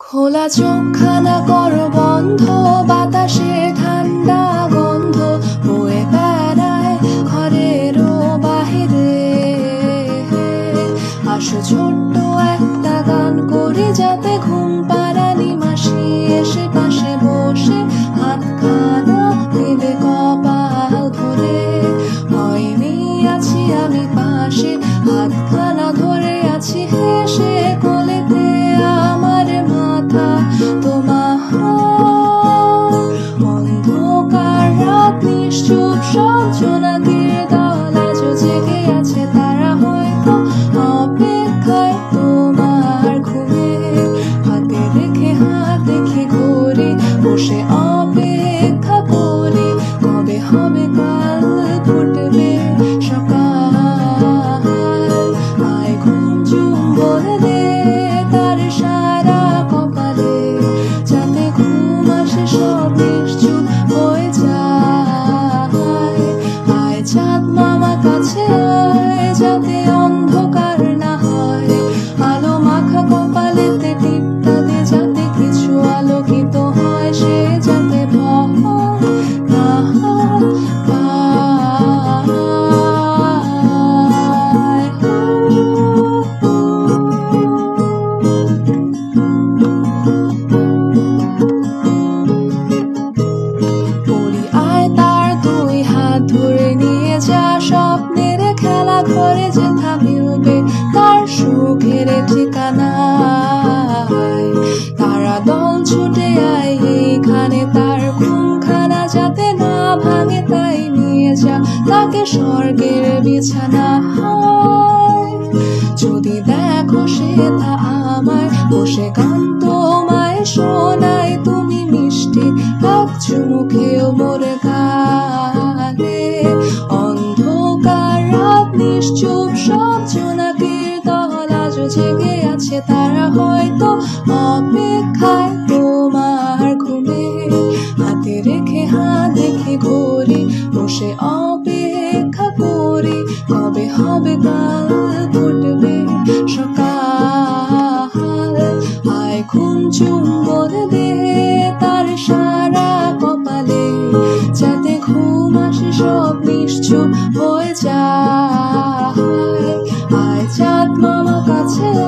খোলা চোখখানা কর বন্ধ, বাতাসে ঠান্ডা গন্ধ, বয়ে বেড়ায় ঘরেরও বাহিরে। আসো ছোট্ট একটা গান করি যাতে ঘুম পাড়ানি মাসি এসে পাশে বসে হাত খানা দেবে কপাল ধরে হয়নি আছি আমি পাশে, হাত forever সে তা বসে গান তোমায় শোনায় তুমি মিষ্টি। এক চুমুখেও মোর গালে অন্ধকার রাত নিশ্চুপ সব জোনাকির দল? আজও জেগে আছে তারা হয়তো অপেক্ষায় তোমার ঘুমে। হাতে রেখে, হাত দেখে ঘুরি, বসে অপেক্ষা করি, কবে হবে কাল? খুন ঘুম চুম্বন দেহে তার সারা কপালে, যাতে ঘুম আসে সব নিশ্চুপ হয়ে যায়। আয় চাঁদ মামা কাছে